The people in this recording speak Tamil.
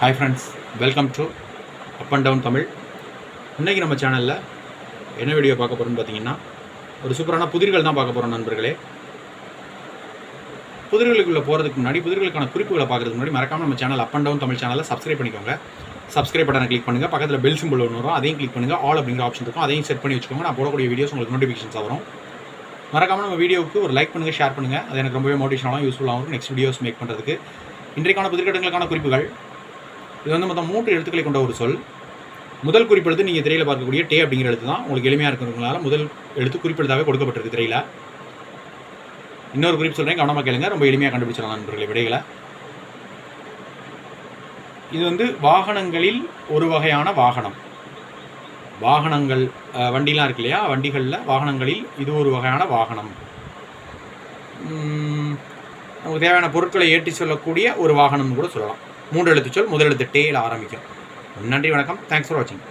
Hi friends welcome to up and down Tamil இன்றைக்கி நம்ம சேனலில் என்ன வீடியோ பார்க்க போகிறோம்னு பார்த்தீங்கன்னா ஒரு சூப்பரான புதிர்கள் தான் பார்க்க போகிறோம் நண்பர்களே. புதிர்களுக்குள்ளே போகிறதுக்கு முன்னாடி புதிர்களுக்கான குறிப்புகளை பார்க்குறதுக்கு முன்னாடி மறக்காமல் நம்ம channel up and down Tamil சேனலை சப்ஸ்கிரைப் பண்ணிக்கோங்க. சப்ஸ்கிரைப் பட்டனை கிளிக் பண்ணுங்கள் பக்கத்தில் பெல் சிம்பிள் ஒன்று வரும். அதையும் கிளிக் பண்ணுங்கள் ஆல் அப்படிங்கிற ஆப்ஷன் இருக்கும். அதையும் செட் பண்ணி வச்சுக்கோங்க. நான் போடக்கூடிய வீடியோஸ் உங்களுக்கு நோட்டிஃபிகேஷன்ஸ் வரும். மறக்காம நம்ம வீடியோவுக்கு ஒரு லைக் பண்ணுங்கள் ஷேர் பண்ணுங்கள் அது எனக்கு ரொம்பவே மோட்டிவேஷனாகவும் யூஸ்ஃபுல்லாகவும் இருக்கும். நெக்ஸ்ட் வீடியோஸ் மேக் பண்ணுறதுக்கு இன்றைக்கான புதிர்கட்டங்களுக்கான குறிப்புகள். இது வந்து மொத்தம் மூன்று எழுத்துக்களை கொண்ட ஒரு சொல். முதல் குறிப்பெழுத்து நீங்கள் திரையில் பார்க்கக்கூடிய டே அப்படிங்கிற எழுத்து தான். உங்களுக்கு எளிமையாக இருக்கிறவங்களால முதல் எழுத்து குறிப்பெழுத்தாவே கொடுக்கப்பட்டிருக்கு திரையில். இன்னொரு குறிப்பு சொல்கிறேன் கவனமாக கேளுங்க. ரொம்ப எளிமையாக கண்டுபிடிச்சிடலாம் நண்பர்களை விடைகளை. இது வந்து வாகனங்களில் ஒரு வகையான வாகனம். வாகனங்கள் வண்டிலாம் இருக்கு இல்லையா? வண்டிகளில் வாகனங்களில் இது ஒரு வகையான வாகனம். நமக்கு தேவையான பொருட்களை ஏற்றி சொல்லக்கூடிய ஒரு வாகனம்னு கூட சொல்லலாம். மூன்று எழுத்து சொல் முதல் எழுத்து டேயில் ஆரம்பிக்கும். நன்றி வணக்கம். தேங்க்ஸ் ஃபார் வாட்சிங்